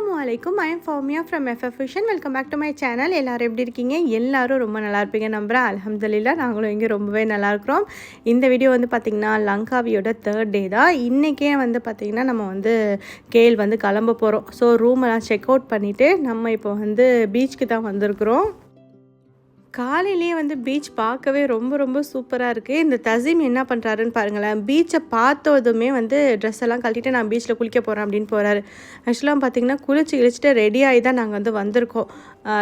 அஸ்லாம் வலைக்கும் I am Fomiya from FF vision welcome back to my channel எல்லோரும் எப்படி இருக்கீங்க? எல்லோரும் ரொம்ப நல்லா இருப்பீங்க நம்புகிறேன் அலமதுல்லா நாங்களும் இங்கே ரொம்பவே நல்லா இருக்கிறோம். இந்த வீடியோ வந்து பார்த்திங்கன்னா லங்காவியோட தேர்ட் டே தான். இன்றைக்கே வந்து பார்த்திங்கன்னா நம்ம வந்து கேள் வந்து கிளம்ப போகிறோம் ஸோ ரூமெல்லாம் செக் அவுட் பண்ணிவிட்டு நம்ம இப்போ வந்து பீச்சுக்கு தான் வந்திருக்கிறோம். காலையிலேயே வந்து பீச் பார்க்கவே ரொம்ப ரொம்ப சூப்பராக இருக்குது இந்த தசீம் என்ன பண்ணுறாருன்னு பாருங்களேன். பீச்சை பார்த்ததுமே வந்து ட்ரெஸ் எல்லாம் கழட்டிட்டு நான் பீச்சில் குளிக்க போகிறேன் அப்படின்னு போகிறாரு ஆக்சுவலாக பார்த்தீங்கன்னா குளிச்சு கிழிச்சிட்டு ரெடி ஆகி தான் நாங்கள் வந்து வந்திருக்கோம்.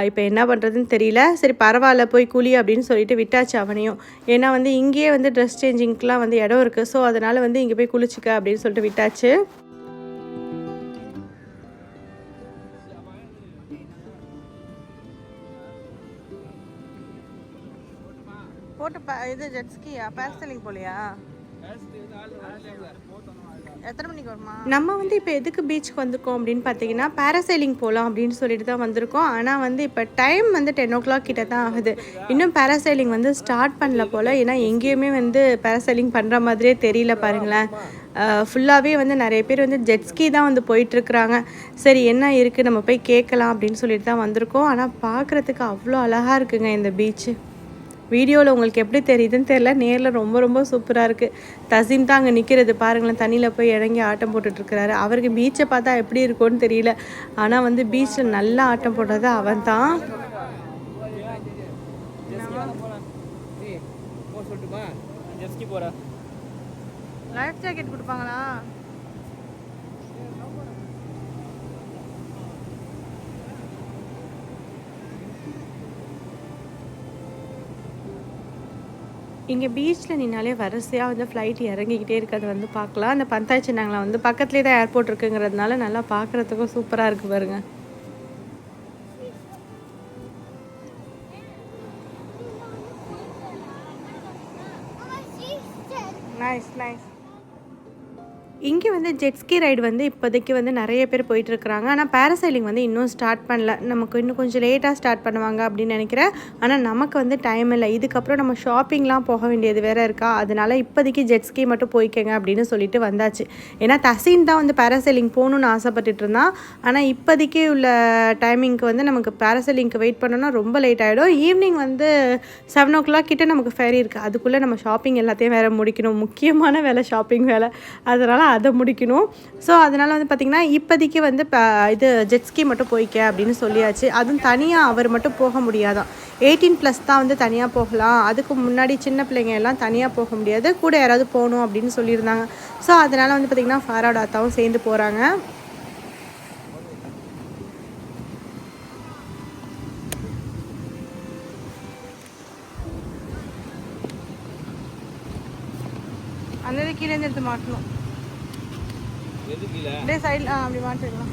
இப்போ என்ன பண்ணுறதுன்னு தெரியல. சரி பரவாயில்ல போய் குளி அப்படின்னு சொல்லிட்டு விட்டாச்சு அவனையும். ஏன்னா வந்து இங்கேயே வந்து ட்ரெஸ் சேஞ்சிங்க்கெலாம் வந்து இடம் இருக்குது ஸோ அதனால் வந்து இங்கே போய் குளிச்சுக்க அப்படின்னு சொல்லிட்டு விட்டாச்சு. போட்டு இது ஜெட்ஸ்கியா பேரசைலிங் போலியா? எத்தனை மணிக்கு வருமா? நம்ம வந்து இப்போ எதுக்கு பீச்சுக்கு வந்திருக்கோம் அப்படின்னு பார்த்தீங்கன்னா பேராசைலிங் போகலாம் அப்படின்னு சொல்லிட்டு தான் வந்திருக்கோம். ஆனால் வந்து இப்போ டைம் வந்து டென் ஓ கிளாக் கிட்ட தான் ஆகுது. இன்னும் பேராசைலிங் வந்து ஸ்டார்ட் பண்ணல போல். ஏன்னா எங்கேயுமே வந்து பேராசைலிங் பண்ணுற மாதிரியே தெரியல பாருங்களேன். ஃபுல்லாகவே வந்து நிறைய பேர் வந்து ஜெட்ஸ்கி தான் வந்து போயிட்டுருக்குறாங்க. சரி என்ன இருக்குது நம்ம போய் கேட்கலாம் அப்படின்னு சொல்லிட்டு தான் வந்திருக்கோம். ஆனால் பார்க்குறதுக்கு அவ்வளோ அழகாக இருக்குங்க இந்த பீச்சு வீடியோவில் உங்களுக்கு எப்படி தெரியுதுன்னு தெரில நேரில் ரொம்ப ரொம்ப சூப்பராக இருக்குது தசீம் தான் அங்கே நிற்கிறது பாருங்களேன் தண்ணியில் போய் இறங்கி ஆட்டம் போட்டுட்ருக்கிறாரு. அவருக்கு பீச்சை பார்த்தா எப்படி இருக்கும்னு தெரியல. ஆனால் வந்து பீச்சில் நல்லா ஆட்டம் போடுறது அவன் தான். லைஃப் ஜாக்கெட் கொடுப்பாங்களா? இங்கே பீச்சில் நின்னாலே வரிசையாக வந்து ஃப்ளைட் இறங்கிக்கிட்டே இருக்கிறத வந்து பார்க்கலாம். அந்த பந்தாச்சி நாங்களாம் வந்து பக்கத்துலேயே தான் ஏர்போர்ட் இருக்குங்கிறதுனால நல்லா பார்க்குறதுக்கும் சூப்பராக இருக்குது பாருங்க. நைஸ் நைஸ் இங்கே வந்து ஜெட்ஸ்கி ரைடு வந்து இப்போதைக்கு வந்து நிறைய பேர் போயிட்டுருக்குறாங்க. ஆனால் பேராசைலிங் வந்து இன்னும் ஸ்டார்ட் பண்ணல. நமக்கு இன்னும் கொஞ்சம் லேட்டாக ஸ்டார்ட் பண்ணுவாங்க அப்படின்னு நினைக்கிறேன். ஆனால் நமக்கு வந்து டைம் இல்லை. இதுக்கப்புறம் நம்ம ஷாப்பிங்லாம் போக வேண்டியது வேறு இருக்கா? அதனால இப்போதைக்கு ஜெட்ஸ்கி மட்டும் போய்க்கங்க அப்படின்னு சொல்லிட்டு வந்தாச்சு. ஏன்னா தசீன் தான் வந்து பேராசைலிங் போகணுன்னு ஆசைப்பட்டுட்டு இருந்தான். ஆனால் இப்போதைக்கு உள்ள டைமிங்க்கு வந்து நமக்கு பேராசைலிங்க்கு வெயிட் பண்ணோன்னா ரொம்ப லேட் ஆகிடும் ஈவினிங் வந்து செவன் ஓ கிளாக் கிட்டே நமக்கு ஃபேரி இருக்குது அதுக்குள்ளே நம்ம ஷாப்பிங் எல்லாத்தையும் வேறு முடிக்கணும். முக்கியமான வேலை ஷாப்பிங் வேலை. அதனால் அதை முடிக்கணும். ஸோ அதனால் வந்து பார்த்திங்கன்னா இப்போதைக்கு வந்து இது ஜெட்ஸ்கி மட்டும் போய்க்க அப்படின்னு சொல்லியாச்சு. அதுவும் தனியாக அவர் மட்டும் போக முடியாதான். எயிட்டீன் ப்ளஸ் தான் வந்து தனியாக போகலாம். அதுக்கு முன்னாடி சின்ன பிள்ளைங்க எல்லாம் தனியாக போக முடியாது. கூட யாராவது போகணும் அப்படின்னு சொல்லியிருந்தாங்க. ஸோ அதனால் வந்து பார்த்திங்கன்னா ஃபாராட் ஆத்தாவும் சேர்ந்து போகிறாங்க அந்த கீழேருந்து எடுத்து மாட்டணும். அப்படியே சைடில் ஆ அப்படி மாட்டிடலாம்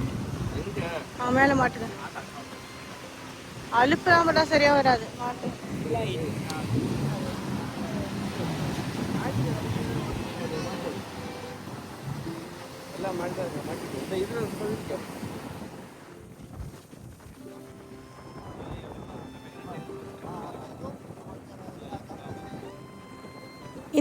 ஆ மேலே மாட்டுங்க. அழுப்புலாம் மட்டும் சரியாக வராது. மாட்டு. இந்த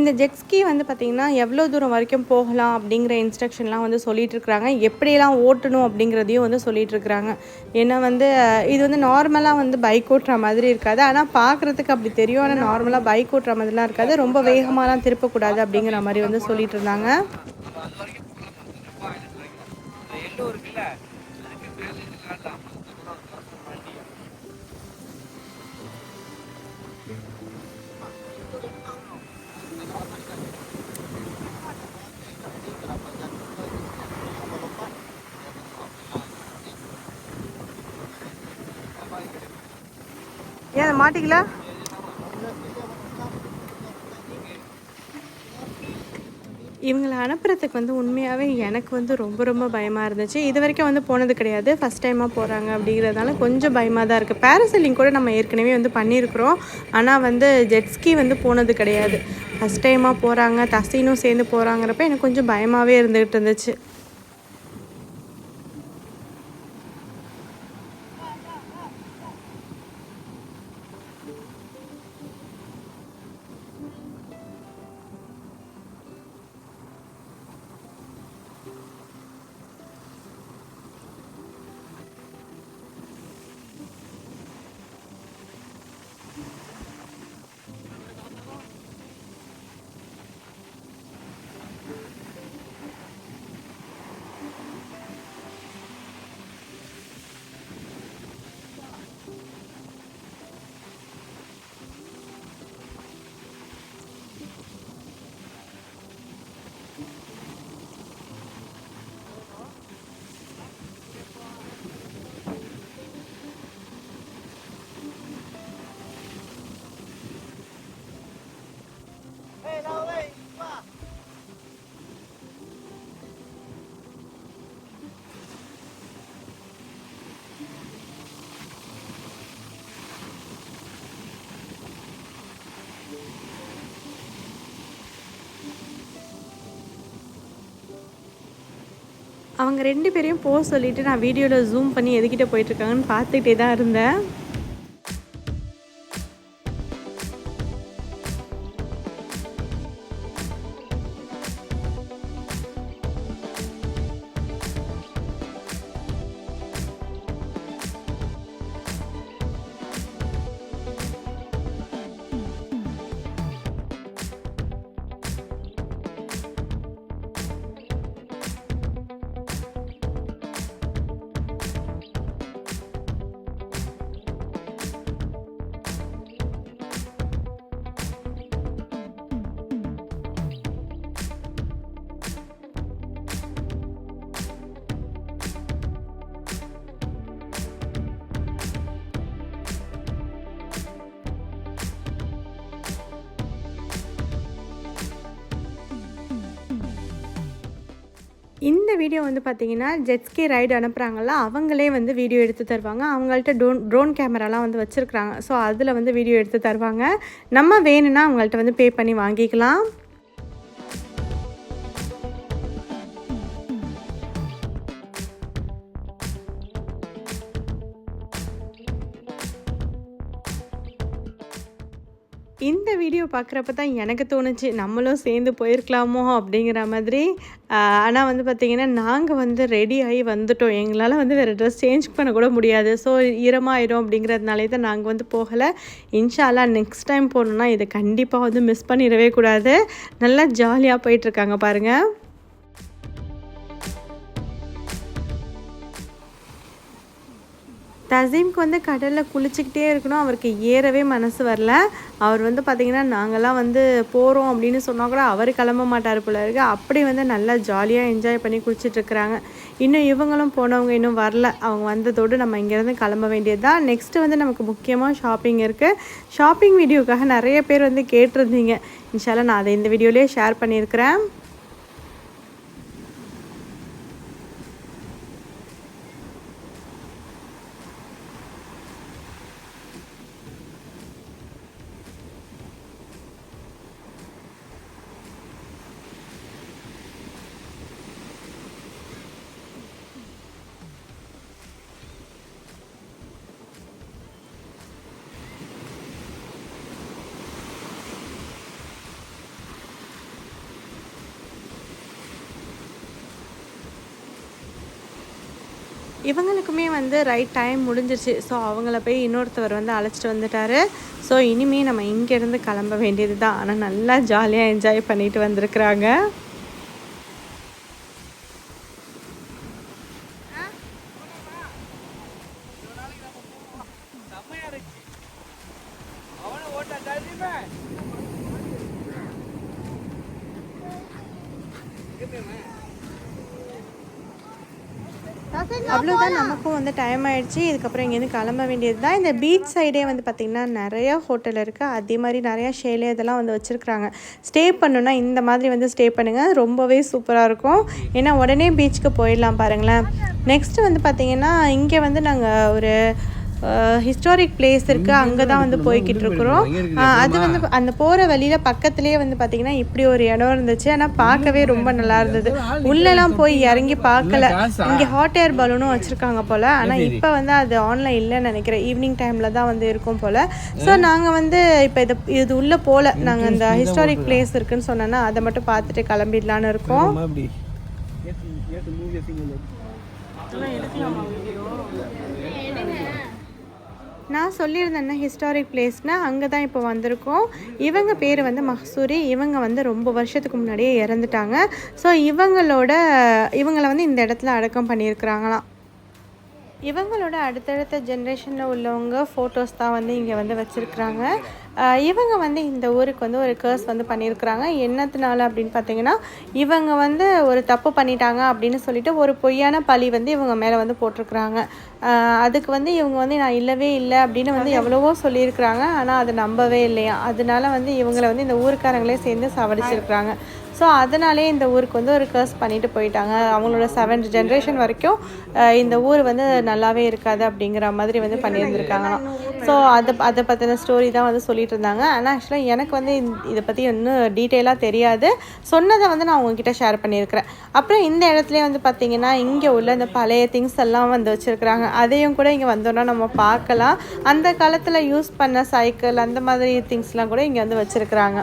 இந்த ஜெட்ஸ்கி வந்து பார்த்திங்கன்னா எவ்வளோ தூரம் வரைக்கும் போகலாம் அப்படிங்கிற இன்ஸ்ட்ரக்ஷன்லாம் வந்து சொல்லிகிட்டு இருக்கிறாங்க எப்படியெல்லாம் ஓட்டணும் அப்படிங்கிறதையும் வந்து சொல்லிட்டு இருக்கிறாங்க ஏன்னா வந்து இது வந்து நார்மலாக வந்து பைக் ஓட்டுற மாதிரி இருக்காது. ஆனால் பார்க்குறதுக்கு அப்படி தெரியும். ஆனால் நார்மலாக பைக் ஓட்டுற மாதிரிலாம் இருக்காது. ரொம்ப வேகமாகலாம் திருப்பக்கூடாது அப்படிங்கிற மாதிரி வந்து சொல்லிட்டு இருந்தாங்க ஏன் மாட்டிக்கல? இவங்களை அனுப்புறதுக்கு வந்து உண்மையாகவே எனக்கு வந்து ரொம்ப ரொம்ப பயமாக இருந்துச்சு. இது வரைக்கும் வந்து போனது கிடையாது. ஃபஸ்ட் டைமாக போகிறாங்க அப்படிங்கிறதுனால கொஞ்சம் பயமாக தான் இருக்குது பேரசெல்லிங் கூட நம்ம ஏற்கனவே வந்து பண்ணியிருக்கிறோம். ஆனால் வந்து ஜெட்ஸ்கி வந்து போனது கிடையாது. ஃபஸ்ட் டைமாக போகிறாங்க தசீனும் சேர்ந்து போகிறாங்கிறப்ப எனக்கு கொஞ்சம் பயமாகவே இருந்துகிட்டு இருந்துச்சு. அவங்க ரெண்டு பேரையும் போக சொல்லிவிட்டு நான் வீடியோவில் ஜூம் பண்ணி எதுக்கிட்ட போயிட்டுருக்காங்கன்னு பார்த்துக்கிட்டே தான் இருந்தேன். இந்த வீடியோ வந்து பார்த்தீங்கன்னா ஜெட்ஸ்கி ரைடு அனுப்புகிறாங்கல்ல அவங்களே வந்து வீடியோ எடுத்து தருவாங்க. அவங்கள்ட்ட ட்ரோன் ட்ரோன் கேமராலாம் வந்து வச்சுருக்குறாங்க. ஸோ அதில் வந்து வீடியோ எடுத்து தருவாங்க. நம்ம வேணும்னா அவங்கள்ட்ட வந்து பே பண்ணி வாங்கிக்கலாம். இந்த வீடியோ பார்க்குறப்ப தான் எனக்கு தோணுச்சு நம்மளும் சேர்ந்து போயிருக்கலாமோ அப்படிங்கிற மாதிரி. ஆனால் வந்து பார்த்திங்கன்னா நாங்கள் வந்து ரெடி ஆகி வந்துட்டோம். எங்களால் வந்து வேறு ட்ரெஸ் சேஞ்ச் பண்ணக்கூட முடியாது. ஸோ ஈரமாயிடும் அப்படிங்கிறதுனாலே தான் நாங்கள் வந்து போகலை. இன்ஷாலா நெக்ஸ்ட் டைம் போகணுன்னா இதை கண்டிப்பாக வந்து மிஸ் பண்ணிடவே கூடாது. நல்லா ஜாலியாக போயிட்டுருக்காங்க பாருங்கள் தசீம்க்கு வந்து கடலில் குளிச்சுக்கிட்டே இருக்கணும். அவருக்கு ஏறவே மனசு வரல. அவர் வந்து பார்த்திங்கன்னா நாங்கள்லாம் வந்து போகிறோம் அப்படின்னு சொன்னால் கூட அவர் கிளம்ப மாட்டார் போல இருக்கு. அப்படி வந்து நல்லா ஜாலியாக என்ஜாய் பண்ணி குளிச்சிட்ருக்குறாங்க இன்னும் இவங்களும் போனவங்க இன்னும் வரல. அவங்க வந்ததோடு நம்ம இங்கேருந்து கிளம்ப வேண்டியது தான் நெக்ஸ்ட்டு வந்து நமக்கு முக்கியமாக ஷாப்பிங் இருக்குது ஷாப்பிங் வீடியோக்காக நிறைய பேர் வந்து கேட்டிருந்தீங்க. இன்ஷால்லாம் நான் அதை இந்த வீடியோலேயே ஷேர் பண்ணியிருக்கிறேன். இவங்களுக்குமே வந்து ரைட் டைம் முடிஞ்சிருச்சு. ஸோ அவங்கள போய் இன்னொருத்தவர் வந்து அழைச்சிட்டு வந்துட்டாரு. ஸோ இனிமே நம்ம இங்கேருந்து கிளம்ப வேண்டியது தான் ஆனால் நல்லா ஜாலியாக என்ஜாய் பண்ணிட்டு வந்திருக்கிறாங்க. எனக்கும் வந்து டைம் ஆகிடுச்சு இதுக்கப்புறம் இங்கேருந்து கிளம்ப வேண்டியது தான். இந்த பீச் சைடே வந்து பார்த்திங்கன்னா நிறையா ஹோட்டல் இருக்குது அதே மாதிரி நிறையா ஷேலே இதெல்லாம் வந்து வச்சுருக்குறாங்க. ஸ்டே பண்ணுன்னா இந்த மாதிரி வந்து ஸ்டே பண்ணுங்கள் ரொம்பவே சூப்பராக இருக்கும். ஏன்னா உடனே பீச்சுக்கு போயிடலாம் பாருங்களேன். நெக்ஸ்ட்டு வந்து பார்த்திங்கன்னா இங்கே வந்து நாங்கள் ஒரு ஹிஸ்டாரிக் பிளேஸ் இருக்குது அங்கே தான் வந்து போய்கிட்டு இருக்கிறோம். அது வந்து அந்த போகிற வழியில் பக்கத்துலேயே வந்து பார்த்திங்கன்னா இப்படி ஒரு இடம் இருந்துச்சு. ஆனால் பார்க்கவே ரொம்ப நல்லா இருந்தது. உள்ளெல்லாம் போய் இறங்கி பார்க்கல. இங்கே ஹாட் ஏர் பலூனும் வச்சுருக்காங்க போல். ஆனால் இப்போ வந்து அது ஆன்லைன் இல்லைன்னு நினைக்கிறேன். ஈவினிங் டைமில் தான் வந்து இருக்கும் போல். ஸோ நாங்கள் வந்து இப்போ இது இது உள்ளே போகல நாங்கள் அந்த ஹிஸ்டாரிக் பிளேஸ் இருக்குன்னு சொன்னோன்னா அதை மட்டும் பார்த்துட்டு கிளம்பிடலான்னு இருக்கோம். மூவி நான் சொல்லியிருந்தேன்னா ஹிஸ்டாரிக் பிளேஸ்னால் அங்கே தான் இப்போ வந்திருக்கோம். இவங்க பேர் வந்து மஹசூரி. இவங்க வந்து ரொம்ப வருஷத்துக்கு முன்னாடியே இறந்துட்டாங்க. ஸோ இவங்களோட இவங்களை வந்து இந்த இடத்துல அடக்கம் பண்ணியிருக்கிறாங்களாம். இவங்களோட அடுத்தடுத்த ஜென்ரேஷனில் உள்ளவங்க ஃபோட்டோஸ் தான் வந்து இங்கே வந்து வச்சுருக்குறாங்க. இவங்க வந்து இந்த ஊருக்கு வந்து ஒரு கேர்ஸ் வந்து பண்ணியிருக்கிறாங்க. என்னத்தினால அப்படின்னு பார்த்தீங்கன்னா இவங்க வந்து ஒரு தப்பு பண்ணிட்டாங்க அப்படின்னு சொல்லிட்டு ஒரு பொய்யான பழி வந்து இவங்க மேலே வந்து போட்டிருக்கிறாங்க. அதுக்கு வந்து இவங்க வந்து நான் இல்லவே இல்லை அப்படின்னு வந்து எவ்வளவோ சொல்லியிருக்கிறாங்க. ஆனால் அதை நம்பவே இல்லையா? அதனால வந்து இவங்களை வந்து இந்த ஊருக்காரங்களே சேர்ந்து சாவடிச்சிருக்கிறாங்க. ஸோ அதனாலே இந்த ஊருக்கு வந்து ஒரு கர்ஸ் பண்ணிட்டு போயிட்டாங்க. அவங்களோட செவன்த் ஜென்ரேஷன் வரைக்கும் இந்த ஊர் வந்து நல்லாவே இருக்காது அப்படிங்கிற மாதிரி வந்து பண்ணியிருந்திருக்காங்களாம் ஸோ அதை அதை பற்றின ஸ்டோரி தான் வந்து சொல்லிட்டு இருந்தாங்க. ஆனால் ஆக்சுவலாக எனக்கு வந்து இதை பற்றி இன்னும் டீட்டெயிலாக தெரியாது. சொன்னதை வந்து நான் உங்ககிட்ட ஷேர் பண்ணியிருக்கிறேன். அப்புறம் இந்த இடத்துல வந்து பார்த்தீங்கன்னா இங்கே உள்ள இந்த பழைய திங்ஸ் எல்லாம் வந்து வச்சுருக்குறாங்க. அதையும் கூட இங்கே வந்தோன்னா நம்ம பார்க்கலாம். அந்த காலத்தில் யூஸ் பண்ண சைக்கிள் அந்த மாதிரி திங்ஸ்லாம் கூட இங்கே வந்து வச்சுருக்குறாங்க.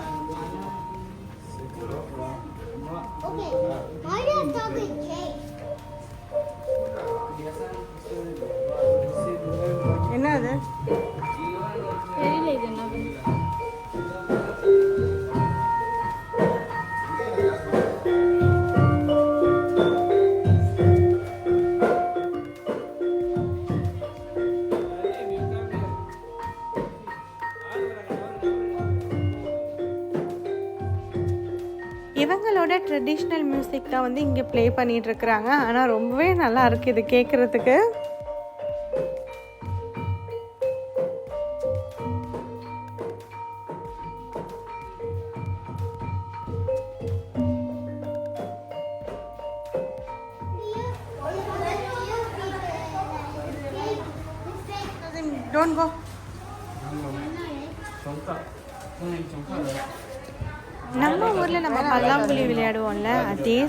ட்ரெடிஷ்னல் மியூசிக் தான் வந்து இங்கே ப்ளே பண்ணிகிட்ருக்குறாங்க ஆனால் ரொம்பவே நல்லா இருக்கு இது கேட்குறதுக்கு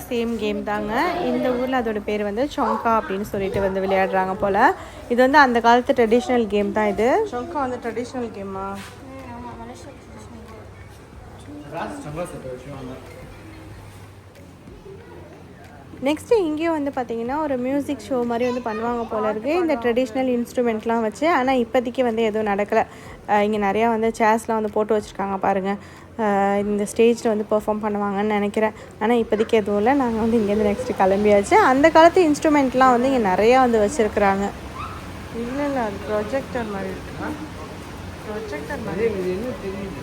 சேம் கேம் தாங்க. இந்த ஊரில் அதோட பேர் வந்து சொங்கா அப்படின்னு சொல்லிட்டு வந்து விளையாடுறாங்க போல். இது வந்து அந்த காலத்து ட்ரெடிஷ்னல் கேம் தான் இது. சொங்கா வந்து ட்ரெடிஷ்னல் கேமா நெக்ஸ்ட்டு இங்கேயும் வந்து பார்த்தீங்கன்னா ஒரு மியூசிக் ஷோ மாதிரி வந்து பண்ணுவாங்க போல இருக்குது இந்த ட்ரெடிஷ்னல் இன்ஸ்ட்ருமெண்ட்லாம் வச்சு. ஆனால் இப்போதைக்கு வந்து எதுவும் நடக்கலை. இங்கே நிறையா வந்து சேர்ஸ்லாம் வந்து போட்டு வச்சுருக்காங்க பாருங்கள் இந்த ஸ்டேஜில் வந்து பெர்ஃபார்ம் பண்ணுவாங்கன்னு நினைக்கிறேன். ஆனால் இப்போதைக்கு எதுவும் இல்லை. நாங்கள் வந்து இங்கேருந்து நெக்ஸ்ட்டு கிளம்பியாச்சு. அந்த காலத்து இன்ஸ்ட்ருமெண்ட்லாம் வந்து இங்கே நிறையா வந்து வச்சுருக்குறாங்க. இல்லை இல்லை. அது ப்ரொஜெக்டர் மாதிரி இருக்கா ப்ரொஜெக்டர் மாதிரி. என்ன தெரியுது?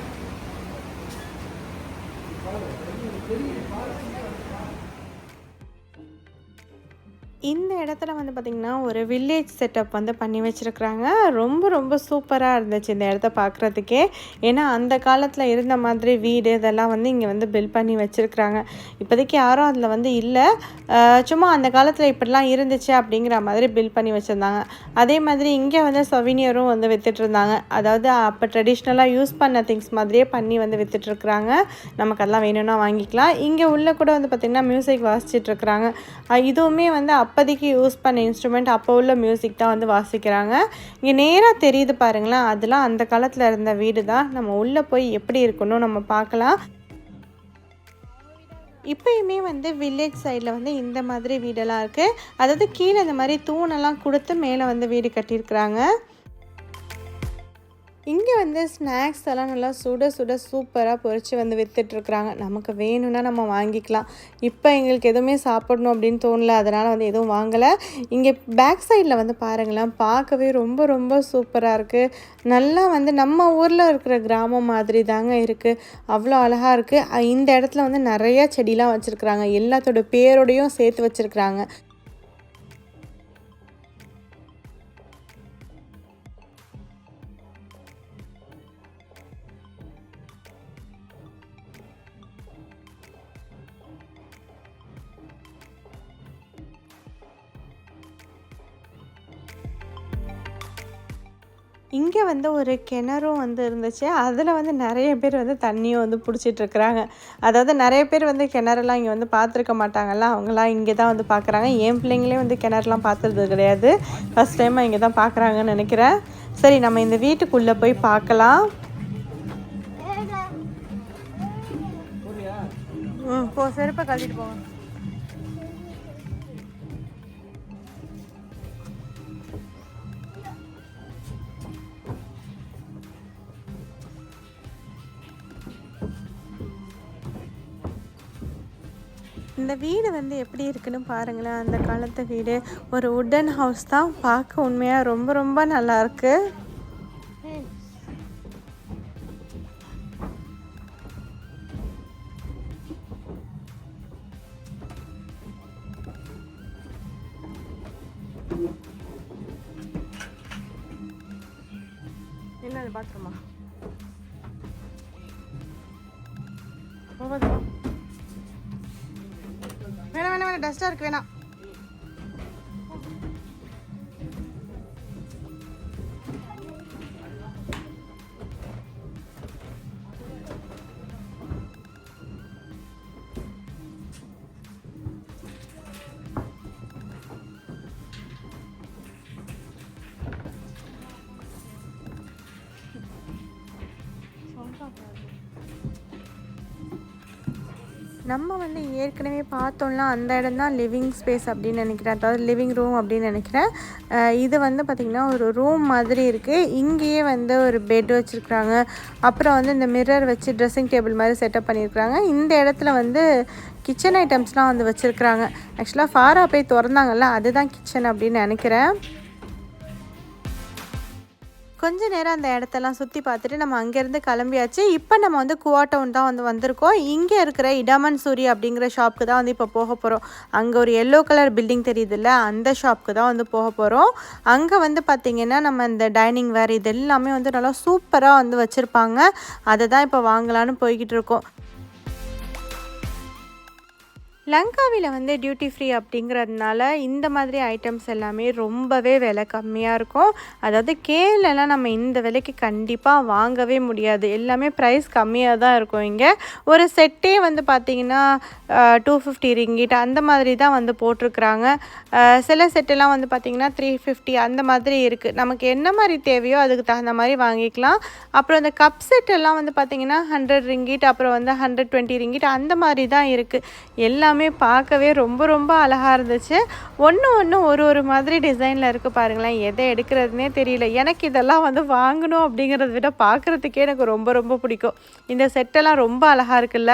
இந்த இடத்துல வந்து பார்த்திங்கன்னா ஒரு வில்லேஜ் செட்டப் வந்து பண்ணி வச்சுருக்குறாங்க. ரொம்ப ரொம்ப சூப்பராக இருந்துச்சு இந்த இடத்த பார்க்குறதுக்கே ஏன்னா அந்த காலத்தில் இருந்த மாதிரி வீடு இதெல்லாம் வந்து இங்கே வந்து பில்ட் பண்ணி வச்சுருக்குறாங்க. இப்போதைக்கு யாரும் அதில் வந்து இல்லை. சும்மா அந்த காலத்தில் இப்படிலாம் இருந்துச்சு அப்படிங்கிற மாதிரி பில்ட் பண்ணி வச்சுருந்தாங்க. அதே மாதிரி இங்கே வந்து சொவினியரும் வந்து விற்றுட்ருந்தாங்க அதாவது அப்போ ட்ரெடிஷ்னலாக யூஸ் பண்ண திங்ஸ் மாதிரியே பண்ணி வந்து விற்றுட்ருக்குறாங்க நமக்கு அதெல்லாம் வேணும்னா வாங்கிக்கலாம். இங்கே உள்ள கூட வந்து பார்த்திங்கன்னா மியூசிக் வாசிச்சிட்டுருக்குறாங்க இதுவுமே வந்து அப்போதைக்கு யூஸ் பண்ண இன்ஸ்ட்ருமெண்ட் அப்போ உள்ள மியூசிக் தான் வந்து வாசிக்கிறாங்க. இங்கே நேராக தெரியுது பாருங்களேன் அதெல்லாம் அந்த காலத்தில் இருந்த வீடு தான். நம்ம உள்ளே போய் எப்படி இருக்கணும் நம்ம பார்க்கலாம். இப்போயுமே வந்து வில்லேஜ் சைடில் வந்து இந்த மாதிரி வீடெல்லாம் இருக்குது அதாவது கீழே இந்த மாதிரி தூணெல்லாம் கொடுத்து மேலே வந்து வீடு கட்டியிருக்கிறாங்க. இங்கே வந்து ஸ்நாக்ஸ் எல்லாம் நல்லா சுட சுட சூப்பராக பொறிச்சு வந்து விற்றுட்ருக்குறாங்க நமக்கு வேணும்னா நம்ம வாங்கிக்கலாம். இப்போ எங்களுக்கு எதுவுமே சாப்பிடணும் அப்படின்னு தோணல. அதனால் வந்து எதுவும் வாங்கலை. இங்கே பேக் சைடில் வந்து பாருங்களேன் பார்க்கவே ரொம்ப ரொம்ப சூப்பராக இருக்குது நல்லா வந்து நம்ம ஊரில் இருக்கிற கிராமம் மாதிரி தாங்க இருக்குது அவ்வளோ அழகாக இருக்குது இந்த இடத்துல வந்து நிறைய செடிலாம் வச்சுருக்குறாங்க. எல்லாத்தோட பேரோடையும் சேர்த்து வச்சுருக்குறாங்க. இங்கே வந்து ஒரு கிணறும் வந்து இருந்துச்சு. அதில் வந்து நிறைய பேர் வந்து தண்ணியும் வந்து பிடிச்சிட்ருக்குறாங்க அதாவது நிறைய பேர் வந்து கிணறுலாம் இங்கே வந்து பார்த்துருக்க மாட்டாங்கல்ல. அவங்களாம் இங்கே தான் வந்து பார்க்குறாங்க. என் பிள்ளைங்களே வந்து கிணறுலாம் பார்த்துருது கிடையாது. ஃபஸ்ட் டைம் இங்கே தான் பார்க்குறாங்கன்னு நினைக்கிறேன். சரி நம்ம இந்த வீட்டுக்குள்ளே போய் பார்க்கலாம். ம் போ செருப்பை கழட்டிட்டு போவோம் இந்த வீடு வந்து எப்படி இருக்குன்னு பாருங்களேன். அந்த காலத்து வீடு. ஒரு உட்டன் ஹவுஸ் தான். பார்க்க உண்மையாக ரொம்ப ரொம்ப நல்லாயிருக்கு என்னது பாத்ரூமா வேணாம் டஸ்ட்டாக இருக்கு வேணாம். வந்து ஏற்கனவே பார்த்தோம்னா அந்த இடம் தான் லிவிங் ஸ்பேஸ் அப்படின்னு நினைக்கிறேன். அதாவது லிவிங் ரூம் அப்படின்னு நினைக்கிறேன். இது வந்து பார்த்திங்கன்னா ஒரு ரூம் மாதிரி இருக்குது இங்கேயே வந்து ஒரு பெட் வச்சுருக்குறாங்க. அப்புறம் வந்து இந்த மிரர் வச்சு ட்ரெஸ்ஸிங் டேபிள் மாதிரி செட்டப் பண்ணியிருக்கிறாங்க. இந்த இடத்துல வந்து கிச்சன் ஐட்டம்ஸ்லாம் வந்து வச்சுருக்குறாங்க. ஆக்சுவலாக ஃபாரா போய் திறந்தாங்கல்ல அதுதான் கிச்சன் அப்படின்னு நினைக்கிறேன். கொஞ்ச நேரம் அந்த இடத்தெல்லாம் சுற்றி பார்த்துட்டு நம்ம அங்கேருந்து கிளம்பியாச்சு. இப்போ நம்ம வந்து குவா டவுன் தான் வந்து வந்திருக்கோம். இங்கே இருக்கிற இடமன் சூரி அப்படிங்கிற ஷாப்புக்கு தான் வந்து இப்போ போக போகிறோம் அங்கே ஒரு எல்லோ கலர் பில்டிங் தெரியுதுல்ல அந்த ஷாப்புக்கு தான் வந்து போக போகிறோம் அங்கே வந்து பார்த்திங்கன்னா நம்ம இந்த டைனிங் வேர் இது எல்லாமே வந்து நல்லா சூப்பராக வந்து வச்சுருப்பாங்க. அதை தான் இப்போ வாங்கலான்னு போய்கிட்டு இருக்கோம். லங்காவில் வந்து டியூட்டி ஃப்ரீ அப்படிங்கிறதுனால இந்த மாதிரி ஐட்டம்ஸ் எல்லாமே ரொம்பவே விலை கம்மியாக இருக்கும். அதாவது கேலெல்லாம் நம்ம இந்த விலைக்கு கண்டிப்பாக வாங்கவே முடியாது. எல்லாமே ப்ரைஸ் கம்மியாக தான் இருக்கும் இங்கே. ஒரு செட்டே வந்து பார்த்திங்கன்னா டூ ஃபிஃப்டி ரிங்கிட் அந்த மாதிரி தான் வந்து போட்டிருக்குறாங்க. சில செட்டெல்லாம் வந்து பார்த்திங்கன்னா த்ரீ ஃபிஃப்டி அந்த மாதிரி இருக்குது நமக்கு என்ன மாதிரி தேவையோ அதுக்கு தகுந்த மாதிரி வாங்கிக்கலாம். அப்புறம் இந்த கப் செட்டெல்லாம் வந்து பார்த்திங்கன்னா ஹண்ட்ரட் ரிங்கிட் அப்புறம் வந்து ஹண்ட்ரட் டுவெண்ட்டி ரிங்கிட் அந்த மாதிரி தான் இருக்குது எல்லாமே எல்லாமே பார்க்கவே ரொம்ப ரொம்ப அழகாக இருந்துச்சு. ஒன்று ஒன்று ஒரு ஒரு மாதிரி டிசைனில் இருக்குது பாருங்களேன். எதை எடுக்கிறதுனே தெரியல. எனக்கு இதெல்லாம் வந்து வாங்கணும் அப்படிங்கிறத விட பார்க்குறதுக்கே எனக்கு ரொம்ப ரொம்ப பிடிக்கும். இந்த செட்டெல்லாம் ரொம்ப அழகாக இருக்குல்ல?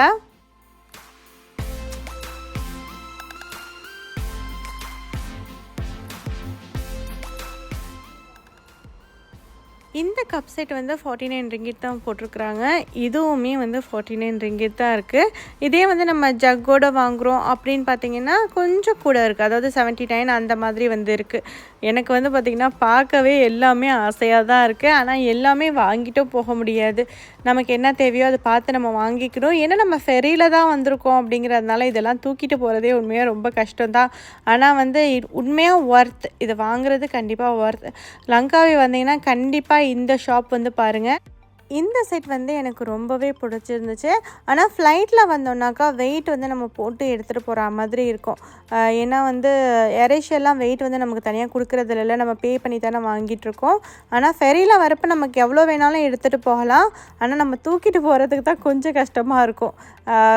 இந்த கப் செட் வந்து ஃபார்ட்டி நைன் ரிங்கிட் தான் போட்டிருக்குறாங்க. இதுவுமே வந்து ஃபார்ட்டி நைன் ரிங்கிட் தான் இருக்குது இதே வந்து நம்ம ஜக்கோட வாங்குகிறோம் அப்படின்னு பார்த்தீங்கன்னா கொஞ்சம் கூட இருக்குது அதாவது செவன்ட்டி நைன் அந்த மாதிரி வந்து இருக்குது எனக்கு வந்து பார்த்திங்கன்னா பார்க்கவே எல்லாமே ஆசையாக தான் இருக்குது ஆனால் எல்லாமே வாங்கிட்டும் போக முடியாது. நமக்கு என்ன தேவையோ அதை பார்த்து நம்ம வாங்கிக்கணும் ஏன்னா நம்ம ஃபெரியில் தான் வந்திருக்கோம் அப்படிங்கிறதுனால இதெல்லாம் தூக்கிட்டு போகிறதே உண்மையாக ரொம்ப கஷ்டம்தான். ஆனால் வந்து உண்மையாக ஒர்த் இதை வாங்குறது கண்டிப்பாக ஒர்த் லங்காவை வந்தீங்கன்னா கண்டிப்பாக இந்த ஷாப் வந்து பாருங்கள் இந்த செட் வந்து எனக்கு ரொம்பவே பிடிச்சிருந்துச்சு. ஆனால் ஃப்ளைட்டில் வந்தோம்னாக்கா வெயிட் வந்து நம்ம போட்டு எடுத்துகிட்டு போகிற மாதிரி இருக்கும். ஏன்னா வந்து எரேஷியெல்லாம் வெயிட் வந்து நமக்கு தனியாக கொடுக்குறது இல்லை நம்ம பே பண்ணி தானே வாங்கிட்டுருக்கோம் ஆனால் ஃபெரியில் வரப்போ நமக்கு எவ்வளோ வேணாலும் எடுத்துகிட்டு போகலாம். ஆனால் நம்ம தூக்கிட்டு போகிறதுக்கு தான் கொஞ்சம் கஷ்டமாக இருக்கும்.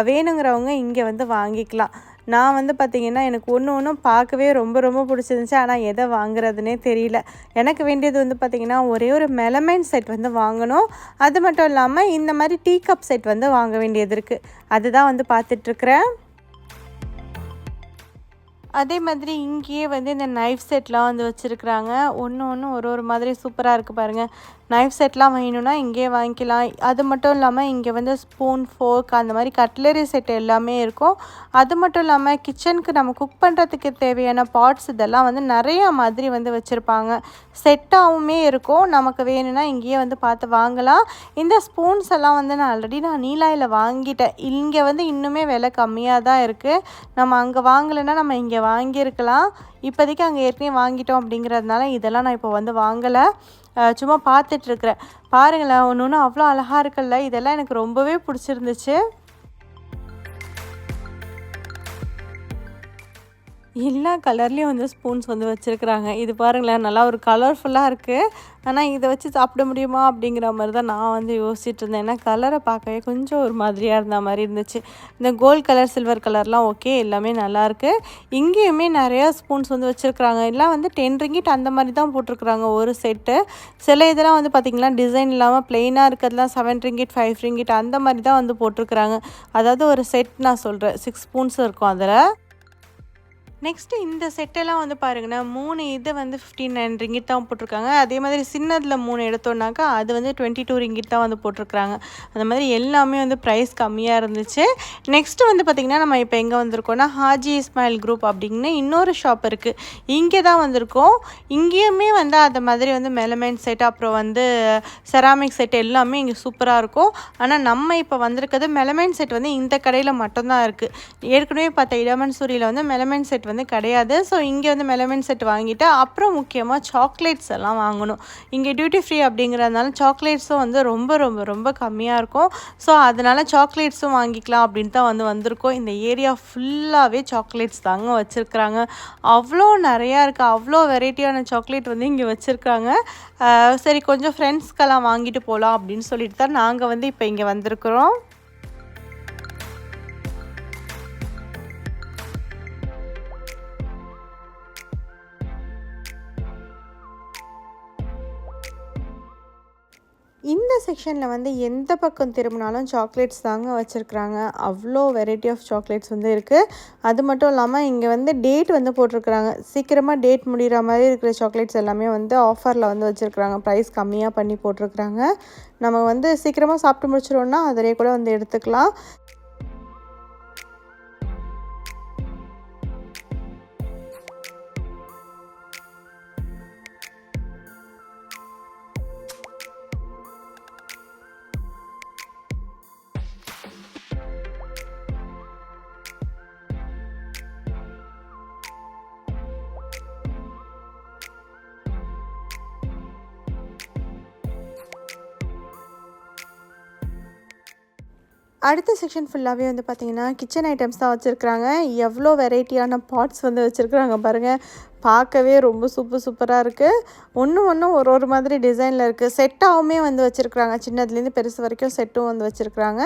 வேணுங்கிறவங்க இங்கே வந்து வாங்கிக்கலாம். நான் வந்து பார்த்திங்கன்னா எனக்கு ஒன்று ஒன்றும் பார்க்கவே ரொம்ப ரொம்ப பிடிச்சிருந்துச்சு. ஆனால் எதை வாங்குறதுனே தெரியல. எனக்கு வேண்டியது வந்து பார்த்திங்கன்னா ஒரே ஒரு மெலமைன் செட் வந்து வாங்கணும். அது மட்டும் இல்லாமல் இந்த மாதிரி டீ கப் செட் வந்து வாங்க வேண்டியது இருக்குது அதுதான் வந்து பார்த்துட்ருக்குறேன். அதே மாதிரி இங்கேயே வந்து இந்த நைஃப் செட்லாம் வந்து வச்சுருக்குறாங்க. ஒன்று ஒன்று ஒரு ஒரு மாதிரி சூப்பராக இருக்குது பாருங்கள் நைஃப் செட்லாம் வேணும்னா இங்கேயே வாங்கிக்கலாம். அது மட்டும் இல்லாமல் இங்கே வந்து ஸ்பூன் ஃபோர்க் அந்த மாதிரி கட்லரி செட் எல்லாமே இருக்கும். அது மட்டும் இல்லாமல் கிச்சனுக்கு நம்ம குக் பண்ணுறதுக்கு தேவையான பாட்ஸ் இதெல்லாம் வந்து நிறையா மாதிரி வந்து வச்சுருப்பாங்க. செட்டாகவுமே இருக்கும். நமக்கு வேணும்னா இங்கேயே வந்து பார்த்து வாங்கலாம். இந்த ஸ்பூன்ஸ் எல்லாம் வந்து நான் ஆல்ரெடி நான் நீலாயில் வாங்கிட்டேன். இங்கே வந்து இன்னுமே விலை கம்மியாக தான் இருக்குது நம்ம அங்கே வாங்கலைன்னா நம்ம இங்கே வாங்கியிருக்கலாம். இப்போதைக்கு அங்கே ஏற்கனவே வாங்கிட்டோம் அப்படிங்கிறதுனால இதெல்லாம் நான் இப்போ வந்து வாங்கலை. சும்மா பார்த்துட்ருக்குறேன் பாருங்களேன் ஒன்று ஒன்று அவ்வளோ அழகாக இருக்குல்ல? இதெல்லாம் எனக்கு ரொம்பவே பிடிச்சிருந்துச்சு. எல்லா கலர்லேயும் வந்து ஸ்பூன்ஸ் வந்து வச்சுருக்குறாங்க. இது பாருங்களேன் நல்லா ஒரு கலர்ஃபுல்லாக இருக்குது ஆனால் இதை வச்சு சாப்பிட முடியுமா அப்படிங்கிற மாதிரி தான் நான் வந்து யோசிச்சுட்டு இருந்தேன். ஏன்னா கலரை பார்க்கவே கொஞ்சம் ஒரு மாதிரியாக இருந்த மாதிரி இருந்துச்சு. இந்த கோல்ட் கலர் சில்வர் கலர்லாம் ஓகே எல்லாமே நல்லாயிருக்கு இங்கேயுமே நிறையா ஸ்பூன்ஸ் வந்து வச்சுருக்குறாங்க. எல்லாம் வந்து டென் ரிங்கிட் அந்த மாதிரி தான் போட்டிருக்குறாங்க ஒரு செட்டு சில இதெல்லாம் வந்து பார்த்திங்கன்னா டிசைன் இல்லாமல் ப்ளெயினாக இருக்கிறதுலாம் செவன் ரிங்கிட் ஃபைவ் ரிங்கிட் அந்த மாதிரி தான் வந்து போட்டிருக்குறாங்க. அதாவது ஒரு செட் நான் சொல்கிறேன் சிக்ஸ் ஸ்பூன்ஸ் இருக்கும் அதில். நெக்ஸ்ட்டு இந்த செட்டெல்லாம் வந்து பாருங்கன்னா மூணு இது வந்து ஃபிஃப்டீன் நைன் ரிங்கிட் தான் போட்டிருக்காங்க. அதே மாதிரி சின்னதில் மூணு எடுத்தோம்னாக்கா அது வந்து டுவெண்ட்டி டூ ரிங்கிட் தான் வந்து போட்டிருக்காங்க அந்த மாதிரி எல்லாமே வந்து ப்ரைஸ் கம்மியாக இருந்துச்சு. நெக்ஸ்ட்டு வந்து பார்த்திங்கன்னா நம்ம இப்போ எங்கே வந்திருக்கோம்னா ஹாஜி இஸ்மாயில் குரூப் அப்படின்னு இன்னொரு ஷாப் இருக்குது இங்கே தான் வந்திருக்கோம். இங்கேயுமே வந்து அந்த மாதிரி வந்து மெலமைன் செட் அப்புறம் வந்து செராமிக் செட் எல்லாமே இங்கே சூப்பராக இருக்கும். ஆனால் நம்ம இப்போ வந்திருக்கிறது மெலமைன் செட் வந்து இந்த கடையில் மட்டும்தான் இருக்குது ஏற்கனவே பார்த்த இடமன் சூரியில் வந்து மெலமைன் செட் வந்து கிடையாது. ஸோ இங்கே வந்து மெலமைன் செட் வாங்கிட்டு அப்புறம் முக்கியமாக சாக்லேட்ஸ் எல்லாம் வாங்கணும். இங்கே டியூட்டி ஃப்ரீ அப்படிங்கிறதுனால சாக்லேட்ஸும் வந்து ரொம்ப ரொம்ப ரொம்ப கம்மியாக இருக்கும். ஸோ அதனால் சாக்லேட்ஸும் வாங்கிக்கலாம் அப்படின்னு தான் வந்து வந்திருக்கோம். இந்த ஏரியா ஃபுல்லாகவே சாக்லேட்ஸ் தாங்க வச்சுருக்குறாங்க. அவ்வளோ நிறையா இருக்குது அவ்வளோ வெரைட்டியான சாக்லேட் வந்து இங்கே வச்சுருக்காங்க சரி கொஞ்சம் ஃப்ரெண்ட்ஸ்க்கெல்லாம் வாங்கிட்டு போகலாம் அப்படின்னு சொல்லிட்டு தான் நாங்கள் வந்து இப்போ இங்கே வந்திருக்கிறோம். இந்த செக்ஷனில் வந்து எந்த பக்கம் திரும்பினாலும் சாக்லேட்ஸ் தாங்க வச்சுருக்குறாங்க. அவ்வளோ வெரைட்டி ஆஃப் சாக்லேட்ஸ் வந்து இருக்குது அது மட்டும் இல்லாமல் இங்கே வந்து டேட் வந்து போட்டிருக்கிறாங்க. சீக்கிரமாக டேட் முடிகிற மாதிரி இருக்கிற சாக்லேட்ஸ் எல்லாமே வந்து ஆஃபரில் வந்து வச்சுருக்குறாங்க. ப்ரைஸ் கம்மியாக பண்ணி போட்டிருக்குறாங்க. நம்ம வந்து சீக்கிரமாக சாப்பிட்டு முடிச்சிடோன்னா அதிலே கூட வந்து எடுத்துக்கலாம். அடுத்த செக்ஷன் ஃபுல்லாகவே வந்து பார்த்திங்கன்னா கிச்சன் ஐட்டம்ஸ் தான் வச்சுருக்குறாங்க. எவ்வளோ வெரைட்டியான பாட்ஸ் வந்து வச்சுருக்குறாங்க பாருங்கள் பார்க்கவே ரொம்ப சூப்பர் சூப்பராக இருக்குது ஒன்று ஒன்றும் ஒரு ஒரு மாதிரி டிசைனில் இருக்குது செட்டாகவுமே வந்து வச்சுருக்குறாங்க. சின்னதுலேருந்து பெருசு வரைக்கும் செட்டும் வந்து வச்சுருக்குறாங்க.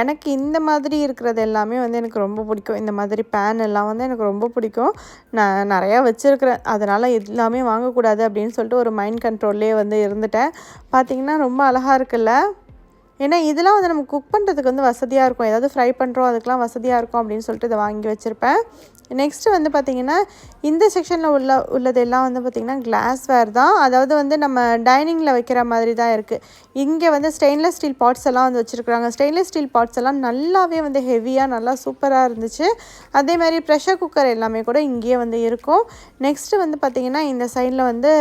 எனக்கு இந்த மாதிரி இருக்கிறது எல்லாமே வந்து எனக்கு ரொம்ப பிடிக்கும். இந்த மாதிரி பேன் எல்லாம் வந்து எனக்கு ரொம்ப பிடிக்கும். நான் நிறையா வச்சுருக்கிறேன். அதனால் எல்லாமே வாங்கக்கூடாது அப்படின்னு சொல்லிட்டு ஒரு மைண்ட் கண்ட்ரோல்லே வந்து இருந்துட்டேன். பார்த்திங்கன்னா ரொம்ப அழகாக இருக்குல்ல? ஏன்னா இதெல்லாம் வந்து நம்ம குக் பண்ணுறதுக்கு வந்து வசதியாக இருக்கும். ஏதாவது ஃப்ரை பண்ணுறோம் அதுக்கெலாம் வசதியாக இருக்கும் அப்படின்னு சொல்லிட்டு இதை வாங்கி வச்சுருப்பேன். நெக்ஸ்ட்டு வந்து பார்த்திங்கன்னா இந்த செக்ஷனில் உள்ள உள்ளதெல்லாம் வந்து பார்த்திங்கன்னா கிளாஸ்வேர் தான். அதாவது வந்து நம்ம டைனிங்கில் வைக்கிற மாதிரி தான் இருக்குது இங்கே வந்து ஸ்டெயின்லெஸ் ஸ்டீல் பாட்ஸ் எல்லாம் வந்து வச்சுருக்குறாங்க. ஸ்டெயின்லெஸ் ஸ்டீல் பாட்ஸ் எல்லாம் நல்லாவே வந்து ஹெவியாக நல்லா சூப்பராக இருந்துச்சு. அதே மாதிரி ப்ரெஷர் குக்கர் எல்லாமே கூட இங்கேயே வந்து இருக்கும். நெக்ஸ்ட்டு வந்து பார்த்திங்கன்னா இந்த சைடில் வந்து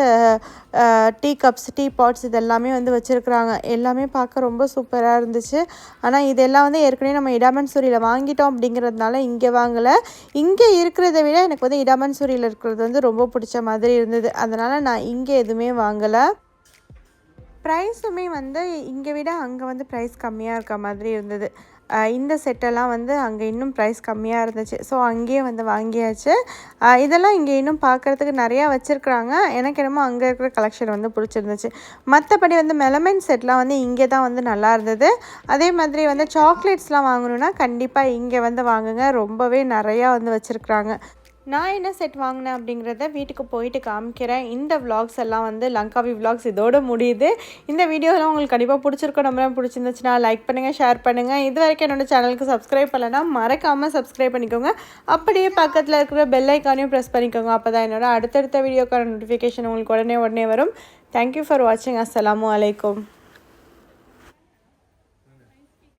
டீ கப்ஸ் டீ பாட்ஸ் இது எல்லாமே வந்து வச்சுருக்குறாங்க. எல்லாமே பார்க்க ரொம்ப சூப்பராக இருந்துச்சு. ஆனால் இதெல்லாம் வந்து ஏற்கனவே நம்ம இடாமன் சூரியில் வாங்கிட்டோம் அப்படிங்கிறதுனால இங்கே வாங்கலை. இங்கே இருக்கிறத விட எனக்கு வந்து இடாமன் சூரியில் இருக்கிறது வந்து ரொம்ப பிடிச்ச மாதிரி இருந்தது. அதனால் நான் இங்கே எதுவுமே வாங்கலை. ப்ரைஸுமே வந்து இங்கே விட அங்கே வந்து ப்ரைஸ் கம்மியாக இருக்க மாதிரி இருந்தது. இந்த செட்டெல்லாம் வந்து அங்கே இன்னும் ப்ரைஸ் கம்மியாக இருந்துச்சு. ஸோ அங்கேயே வந்து வாங்கியாச்சு. இதெல்லாம் இங்கே இன்னும் பார்க்குறதுக்கு நிறையா வச்சுருக்குறாங்க. எனக்கு என்னமோ அங்கே இருக்கிற கலெக்ஷன் வந்து பிடிச்சிருந்துச்சு. மற்றபடி வந்து மெலமென் செட்லாம் வந்து இங்கே தான் வந்து நல்லா இருந்தது. அதே மாதிரி வந்து சாக்லேட்ஸ்லாம் வாங்கணுன்னா கண்டிப்பாக இங்கே வந்து வாங்குங்க. ரொம்பவே நிறையா வந்து வச்சுருக்குறாங்க. நான் என்ன செட் வாங்கினேன் அப்படிங்கிறத வீட்டுக்கு போயிட்டு காமிக்கிறேன். இந்த vlogs எல்லாம் வந்து லங்காவி vlogs இதோட முடியுது. இந்த வீடியோலாம் உங்களுக்கு கண்டிப்பாக பிடிச்சிருக்கோம். நம்ம பிடிச்சிருந்துச்சுன்னா லைக் பண்ணுங்கள் ஷேர் பண்ணுங்கள் இது வரைக்கும் என்னோடய சேனலுக்கு சப்ஸ்கிரைப் பண்ணலைன்னா மறக்காமல் சப்ஸ்கிரைப் பண்ணிக்கோங்க. அப்படியே பக்கத்தில் இருக்கிற பெல் ஐக்கானையும் ப்ரெஸ் பண்ணிக்கோங்க. அப்போ தான் என்னோட அடுத்தடுத்த வீடியோக்கான நோட்டிஃபிகேஷன் உங்களுக்கு உடனே உடனே வரும். தேங்க்யூ ஃபார் வாட்சிங் அஸ்ஸலாமு அலைக்கும்